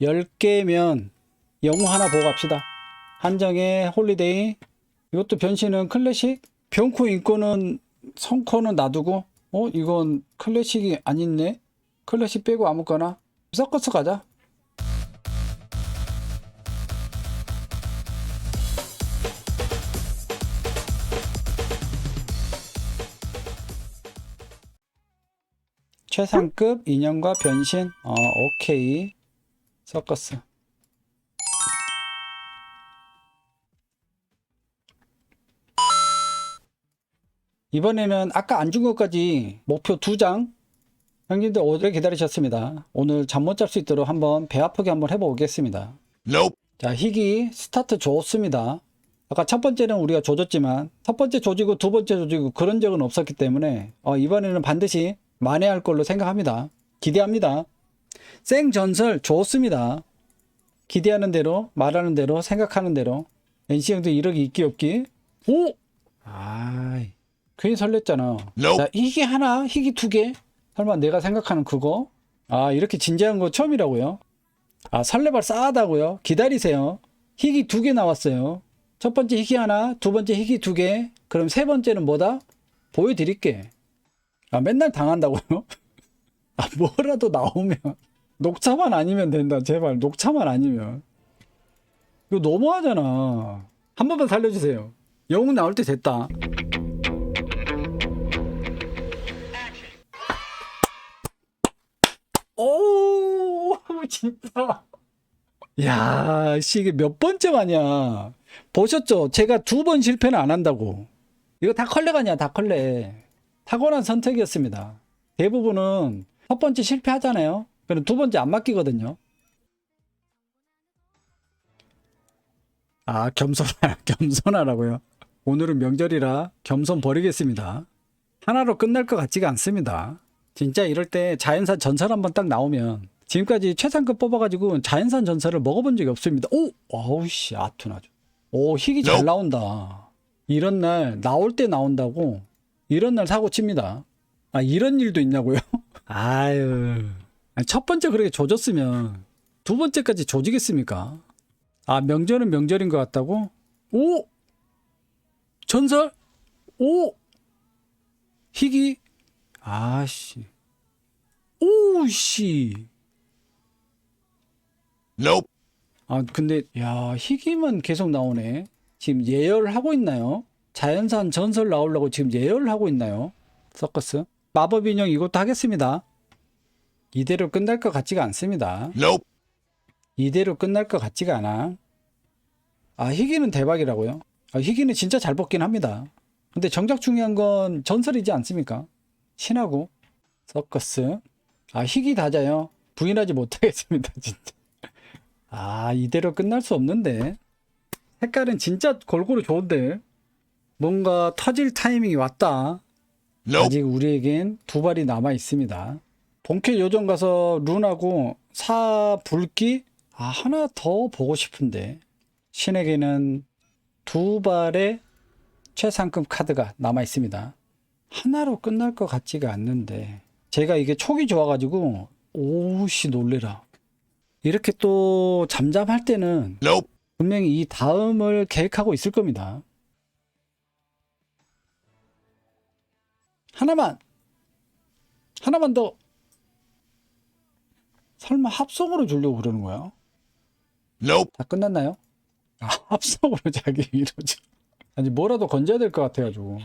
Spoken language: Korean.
10개면 영웅 하나 보고 갑시다. 한정의 홀리데이. 이것도 변신은 클래식. 병코 인코는 성코는 놔두고 어 이건 클래식이 아닌네. 클래식 빼고 아무거나 서커스 가자. 최상급 인형과 변신. 어, 오케이. 서커스. 이번에는 아까 안 준 것까지 목표 두 장. 형님들 오래 기다리셨습니다. 오늘 잠 못 잘 수 있도록 한번 배 아프게 한번 해보겠습니다. Nope. 자, 희귀 스타트 좋습니다. 아까 첫 번째는 우리가 조졌지만 첫 번째 조지고 두 번째 조지고 그런 적은 없었기 때문에 어, 이번에는 반드시 만회할 걸로 생각합니다. 기대합니다. 생전설 좋습니다. 기대하는 대로 말하는 대로 생각하는 대로 NC 형도 이러기 있기 없기. 오! 아이 괜히 설렜잖아. Nope. 자, 희귀 하나, 희귀 두 개. 설마 내가 생각하는 그거? 아 이렇게 진지한 거 처음이라고요? 아 설레발 싸하다고요? 기다리세요. 희귀 두 개 나왔어요. 첫 번째 희귀 하나, 두 번째 희귀 두 개. 그럼 세 번째는 뭐다? 보여드릴게. 아 맨날 당한다고요? 아 뭐라도 나오면 녹차만 아니면 된다. 제발 녹차만 아니면. 이거 너무하잖아. 한 번만 살려주세요. 영웅 나올 때 됐다. 오 진짜. 야, 씨, 이게 몇 번째 가냐. 보셨죠? 제가 두 번 실패는 안 한다고. 이거 다 컬레가 아니야, 다 컬레. 탁월한 선택이었습니다. 대부분은 첫 번째 실패하잖아요. 그럼 두 번째 안 맡기거든요. 아, 겸손하, 겸손하라고요. 오늘은 명절이라 겸손 버리겠습니다. 하나로 끝날 것 같지가 않습니다. 진짜 이럴 때 자연산 전설 한번 딱 나오면 지금까지 최상급 뽑아가지고 자연산 전설을 먹어본 적이 없습니다. 오! 아우씨, 아툰 아주. 오, 희귀 잘. 나온다. 이런 날, 나올 때 나온다고, 이런 날 사고 칩니다. 아, 이런 일도 있냐고요? 아유. 아니, 첫 번째 그렇게 조졌으면, 두 번째까지 조지겠습니까? 아, 명절은 명절인 것 같다고? 오! 전설? 오! 희귀? 아씨. 오씨. Nope. 아, 근데, 야, 희귀만 계속 나오네. 지금 예열을 하고 있나요? 자연산 전설 나오려고 지금 예열을 하고 있나요? 서커스? 마법 인형 이것도 하겠습니다. 이대로 끝날 것 같지가 않습니다. Nope. 이대로 끝날 것 같지가 않아. 아, 희귀는 대박이라고요? 아, 희귀는 진짜 잘 뽑긴 합니다. 근데 정작 중요한 건 전설이지 않습니까? 신하고 서커스. 아, 희귀 다자요. 부인하지 못하겠습니다, 진짜. 아, 이대로 끝날 수 없는데. 색깔은 진짜 골고루 좋은데. 뭔가 터질 타이밍이 왔다. 아직 우리에겐 두 발이 남아 있습니다. 본캐 요정 가서 룬하고 사 불기 아 하나 더 보고 싶은데 신에게는 두 발의 최상급 카드가 남아 있습니다. 하나로 끝날 것 같지가 않는데 제가 이게 촉이 좋아가지고 오씨 놀래라. 이렇게 또 잠잠할 때는. 분명히 이 다음을 계획하고 있을 겁니다. 하나만! 하나만 더! 설마 합성으로 주려고 그러는 거야? Nope. 다 끝났나요? 아, 합성으로 자기 이러죠. 아니, 뭐라도 건져야 될 것 같아가지고.